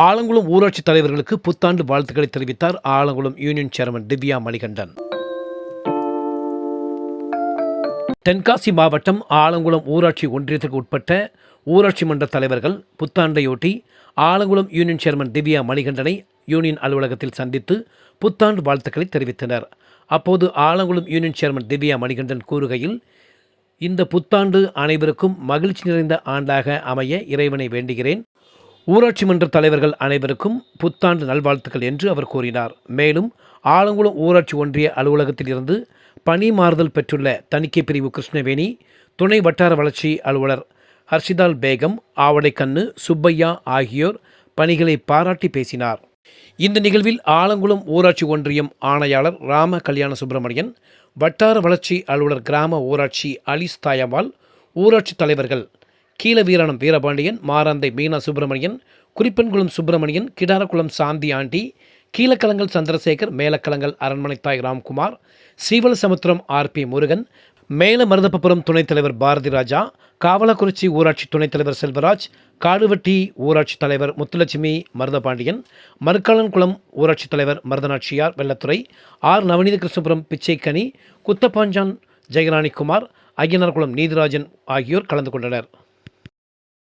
ஆலங்குளம் ஊராட்சி தலைவர்களுக்கு புத்தாண்டு வாழ்த்துக்களை தெரிவித்தார் ஆலங்குளம் யூனியன் சேர்மன் திவ்யா மணிகண்டன். தென்காசி மாவட்டம் ஆலங்குளம் ஊராட்சி ஒன்றியத்திற்கு உட்பட்ட ஊராட்சி மன்ற தலைவர்கள் புத்தாண்டையொட்டி ஆலங்குளம் யூனியன் சேர்மன் திவ்யா மணிகண்டனை யூனியன் அலுவலகத்தில் சந்தித்து புத்தாண்டு வாழ்த்துக்களை தெரிவித்தனர். அப்போது ஆலங்குளம் யூனியன் சேர்மன் திவ்யா மணிகண்டன் கூறுகையில் இந்த புத்தாண்டு அனைவருக்கும் மகிழ்ச்சி நிறைந்த ஆண்டாக அமைய இறைவனை வேண்டுகிறேன். ஊராட்சி மன்ற தலைவர்கள் அனைவருக்கும் புத்தாண்டு நல்வாழ்த்துக்கள் என்று அவர் கூறினார். மேலும் ஆலங்குளம் ஊராட்சி ஒன்றிய அலுவலகத்தில் இருந்து பணி மாறுதல் பெற்றுள்ள தணிக்கை பிரிவு கிருஷ்ணவேணி துணை வட்டார வளர்ச்சி அலுவலர் ஹர்ஷிதால் பேகம் ஆவடைக்கண்ணு சுப்பையா ஆகியோர் பணிகளை பாராட்டி பேசினார். இந்த நிகழ்வில் ஆலங்குளம் ஊராட்சி ஒன்றியம் ஆணையாளர் ராம கல்யாண சுப்பிரமணியன் வட்டார வளர்ச்சி அலுவலர் கிராம ஊராட்சி அலிஸ் தாயவால் ஊராட்சி தலைவர்கள் கீழவீரணம் வீரபாண்டியன் மாராந்தை மீனா சுப்பிரமணியன் குறிப்பன்குளம் சுப்பிரமணியன் கிடாரக்குளம் சாந்தி ஆண்டி கீழக்கலங்கல் சந்திரசேகர் மேலக்கலங்கல் அரண்மனை தாய் ராம்குமார் சீவலசமுத்திரம் ஆர்பி முருகன் மேல மருதப்பபுரம் துணைத் தலைவர் பாரதி ராஜா காவலக்குறிச்சி ஊராட்சி துணைத் தலைவர் செல்வராஜ் காடுவட்டி ஊராட்சி தலைவர் முத்துலட்சுமி மருதபாண்டியன் மருக்காலன்குளம் ஊராட்சி தலைவர் மருதநாட்சியார் வெள்ளத்துறை ஆர் நவநீத கிருஷ்ணபுரம் பிச்சைக்கனி குத்தப்பாஞ்சான் ஜெயராணிக்குமார் ஐயனார்குளம் நீதிராஜன் ஆகியோர் கலந்து கொண்டனர்.